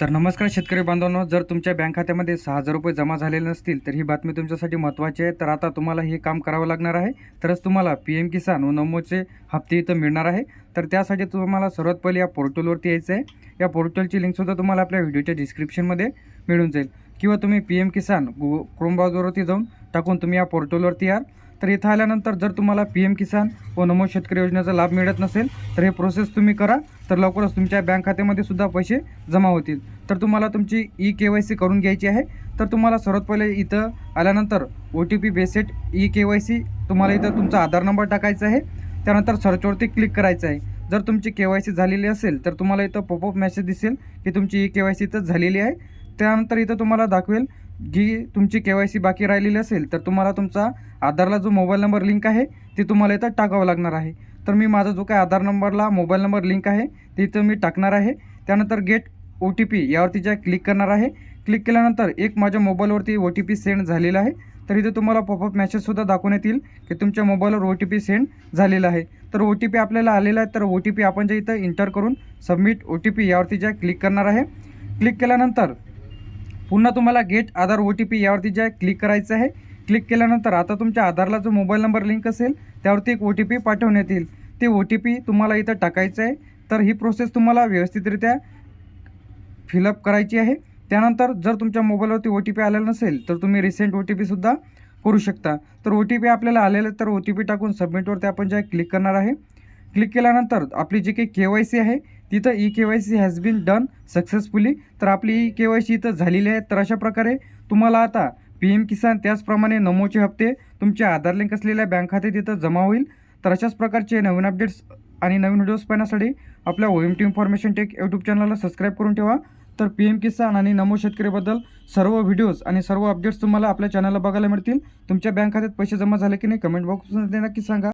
तर नमस्कार शेतकरी बांधवांनो जर तुमच्या बँक खात्यामध्ये सहा हजार रुपये जमा झालेले नसतील तर ही बातमी तुमच्यासाठी महत्त्वाची आहे. तर आता तुम्हाला हे काम करावं लागणार आहे. तरच तुम्हाला पी एम किसान व नमोचे हप्ते इथं मिळणार आहे. तर त्यासाठी तुम्हाला सर्वात पहिले या पोर्टलवरती यायचं आहे. या पोर्टलची लिंकसुद्धा तुम्हाला आपल्या व्हिडिओच्या डिस्क्रिप्शनमध्ये मिळून जाईल. किंवा तुम्ही पी एम किसान गु क्रोम ब्राउझरवरती जाऊन टाकून तुम्ही या पोर्टलवरती याल. तर इथं आल्यानंतर जर तुम्हाला पी एम किसान व नमो शेतकरी योजनेचा लाभ मिळत नसेल तर हे प्रोसेस तुम्ही करा. तर लवकरच तुमच्या बँक खात्यामध्ये सुद्धा पैसे जमा होतील. तर तुम्हाला तुमची ई के वाय सी करून घ्यायची आहे. तर तुम्हाला सर्वात पहिले इथं आल्यानंतर O T P based E K Y C तुम्हाला इथं तुमचा आधार नंबर टाकायचा आहे. त्यानंतर सर्चवरती क्लिक करायचं आहे. जर तुमची के वाय सी झालेली असेल तर तुम्हाला इथं पॉपअप मेसेज दिसेल की तुमची ई के वाय सी इथं झालेली आहे. त्यानंतर इथं तुम्हाला दाखवेल जी तुमची के वाय सी बाकी राहिलेली असेल तर तुम्हाला तुमचा आधारला जो मोबाईल नंबर लिंक आहे ते तुम्हाला इथं टाकावं लागणार आहे. तर मी माझा जो काय आधार नंबरला मोबाईल नंबर लिंक आहे ते इथं मी टाकणार आहे. त्यानंतर गेट ओ टी पी यावरती ज्या क्लिक करणार आहे क्लिक केल्यानंतर एक माझ्या मोबाईलवरती ओ टी पी सेंड झालेला आहे. तर इथे तुम्हाला पॉपअप मॅसेजसुद्धा दाखवून येतील की तुमच्या मोबाईलवर ओ टी पी सेंड झालेला आहे. तर ओ टी पी आपल्याला आलेला आहे तर ओ टी पी आपण जे इथं इंटर करून सबमिट ओ टी पी यावरती ज्या क्लिक करणार आहे क्लिक केल्यानंतर पुन्हा तुम्हाला get Aadhaar O T P यावरती जे क्लिक करायचं आहे. क्लिक केल्यानंतर आता तुमच्या आधारला जो मोबाईल नंबर लिंक असेल त्यावरती एक ओ टी पी पाठवण्यात येईल. ते ओ टी पी तुम्हाला इथं टाकायचं आहे. तर ही प्रोसेस तुम्हाला व्यवस्थितरित्या फिलअप करायची आहे. त्यानंतर जर तुमच्या मोबाईलवरती ओ टी पी आलेला नसेल तर तुम्ही रिसेंट ओ टी पीसुद्धा करू शकता. तर ओ टी पी आपल्याला आलेलं तर ओ टी पी टाकून सबमिटवरती आपण जे क्लिक करणार आहे. क्लिक केल्यानंतर आपली जी काही के वाय सी आहे तिथं E K Y C has been done successfully तर आपली ई के वाय सी इथं झालेली आहे. तर अशा प्रकारे तुम्हाला आता पी एम किसान त्याचप्रमाणे नमोचे हप्ते तुमच्या आधार लिंक असलेल्या बँक खात्यात तिथं जमा होईल. तर अशाच प्रकारचे नवीन अपडेट्स आणि नवीन व्हिडिओज पाहण्यासाठी आपल्या O M T information tech YouTube चॅनलला सबस्क्राईब करून ठेवा. तर पी एम किसान आणि नमो शेतकरीबद्दल सर्व व्हिडिओज आणि सर्व अपडेट्स तुम्हाला आपल्या चॅनलला बघायला मिळतील. तुमच्या बँक खात्यात पैसे जमा झाले की नाही कमेंट बॉक्समध्ये नक्की सांगा.